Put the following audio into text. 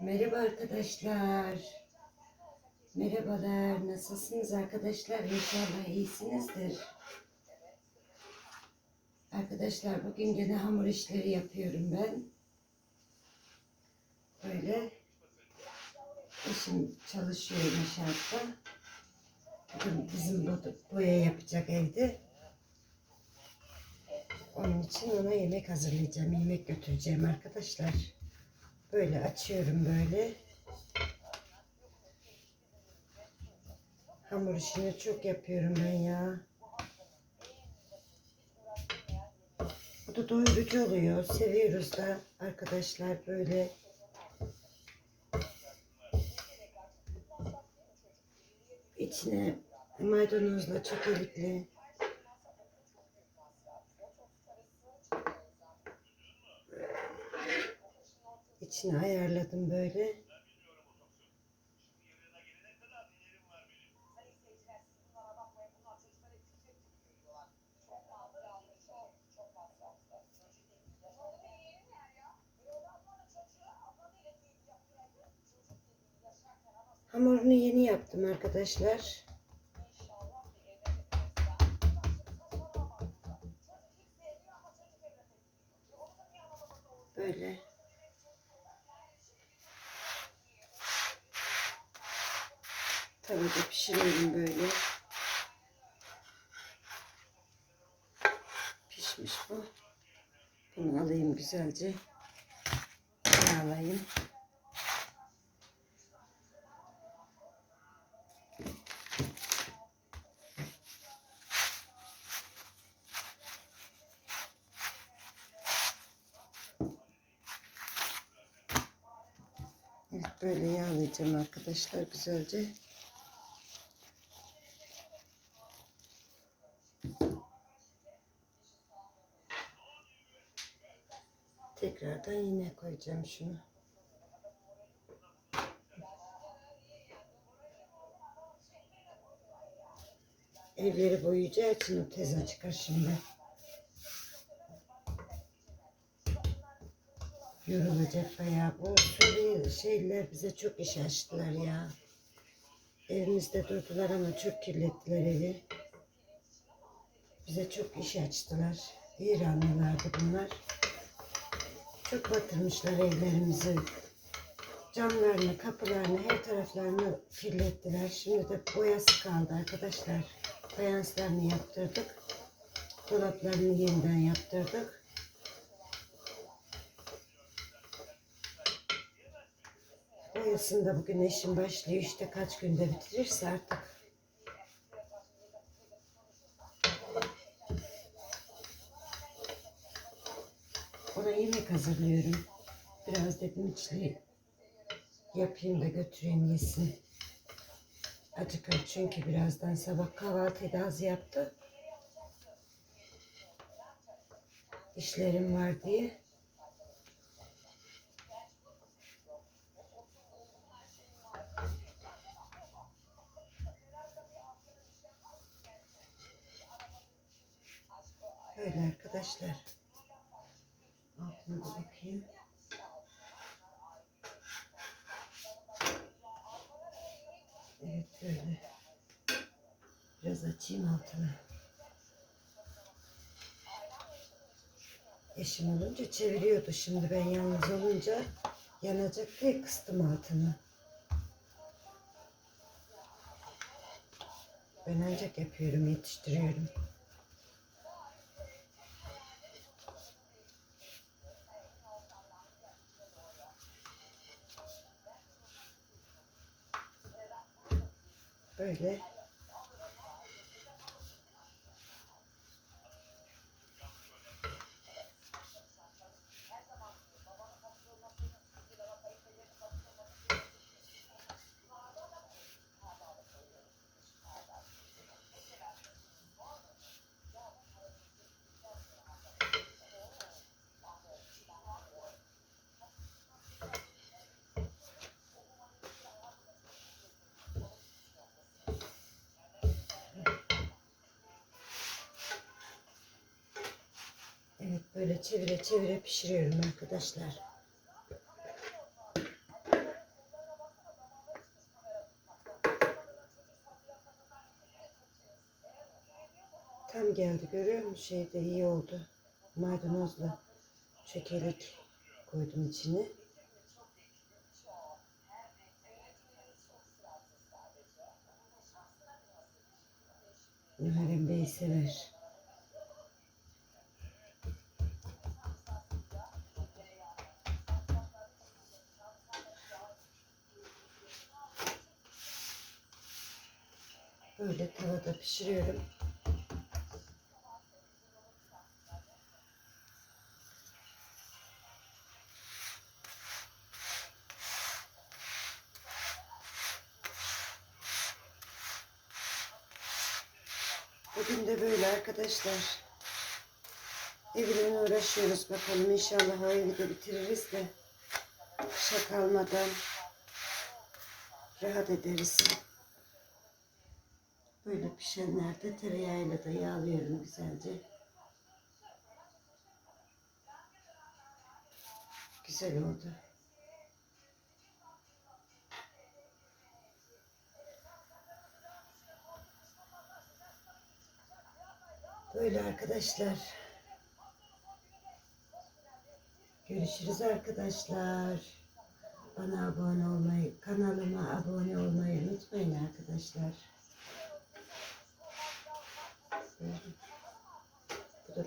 Merhaba arkadaşlar. Merhabalar. Nasılsınız arkadaşlar? İnşallah iyisinizdir. Arkadaşlar bugün gene hamur işleri yapıyorum ben. Böyle eşim çalışıyor inşaatta. Bugün bizim bo- boya yapacak evde. Onun için ona yemek hazırlayacağım. Yemek götüreceğim arkadaşlar. Böyle açıyorum böyle. Hamur işini çok yapıyorum ben ya. Bu da doyurucu oluyor. Seviyoruz da arkadaşlar böyle. İçine maydanozla çökelikli. İçine ayarladım böyle. Hamurunu yeni yaptım arkadaşlar. Böyle. Tavada pişirelim böyle. Pişmiş bu. Bunu alayım güzelce. Yağlayayım. Evet böyle yağlayacağım arkadaşlar güzelce. Tekrardan yine koyacağım şunu. Evleri boyayacağı için o teze çıkar şimdi. Yorulacak bayağı. Bu Suriyeli şeyler bize çok iş açtılar ya. Evimizde durdular ama çok kirlettiler evi. Bize çok iş açtılar. İranlılardı bunlar. Çok batırmışlar evlerimizi. Camlarını, kapılarını, her taraflarını kirlettiler. Şimdi de boyası kaldı arkadaşlar. Fayanslarını yaptırdık. Dolaplarını yeniden yaptırdık. Boyasını da bugün eşim başlıyor. İşte kaç günde bitirirse artık. Ona yemek hazırlıyorum. Biraz dedim içli yapayım da götüreyim yesin. Acıkır çünkü birazdan sabah kahvaltıyı da az yaptı. İşlerim var diye. Böyle arkadaşlar. Altına da bakayım. Evet böyle. Biraz açayım altını. Eşim olunca çeviriyordu. Şimdi ben yalnız olunca yanacak diye kıstım altını. Ben ancak yapıyorum, yetiştiriyorum. Böyle. Evet Böyle çevire çevire pişiriyorum arkadaşlar. Tam geldi görüyor musun? Şey de iyi oldu. Maydanozla çökelek koydum içine. Muharrem Bey sever. Böyle tavada pişiriyorum. Bugün de böyle arkadaşlar. Evle uğraşıyoruz bakalım inşallah o evi de bitiririz de kışa rahat ederiz. Böyle pişenlerde tereyağıyla da yağlıyorum güzelce. Güzel oldu. Böyle arkadaşlar. Görüşürüz arkadaşlar. Bana abone olmayı, kanalıma abone olmayı unutmayın arkadaşlar. Bu da.